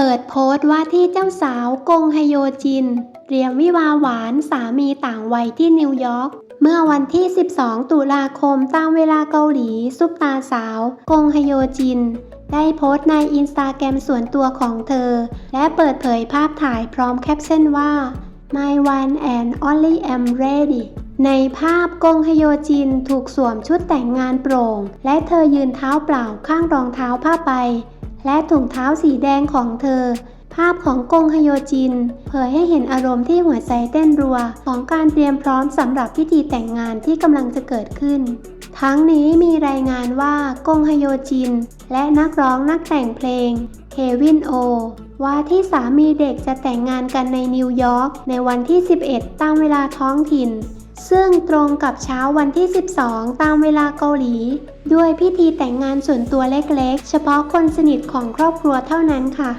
ปิดโพสต์ว่าที่เจ้าสาวกงไฮโยจินเตรียมวิวาหวานสามีต่างวัยที่นิวยอร์กเมื่อวันที่ 12 ตุลาคมตามเวลาเกาหลี ซุปตาสาว กงไฮโยจิน ได้โพสต์ในอินสตาแกรมส่วนตัวของเธอ และเปิดเผยภาพถ่ายพร้อมแคปชั่นว่า My one and only am ready ในภาพกงฮโยจินถูกสวมชุดแต่งงานโปร่ง และเธอยืนเท้าเปล่าข้างรองเท้าผ้าใบ และถุงเท้าสีแดงของเธอ ภาพของกงฮโยจิน เผยให้เห็นอารมณ์ที่หัวใจเต้นรัว ของการเตรียมพร้อมสำหรับพิธีแต่งงานที่กำลังจะเกิดขึ้น ทั้งนี้มีรายงานว่ากงฮโยจิน และนักร้องนักแต่งเพลงเควินโอว่าที่สามีเด็กจะแต่งงานกันในนิวยอร์กในวันที่ 11 ตามเวลาท้องถิ่น ซึ่งตรงกับเช้าวันที่ 12 ตามเวลาเกาหลี ด้วยพิธีแต่งงานส่วนตัวเล็กๆ เฉพาะคนสนิทของครอบครัวเท่านั้นค่ะ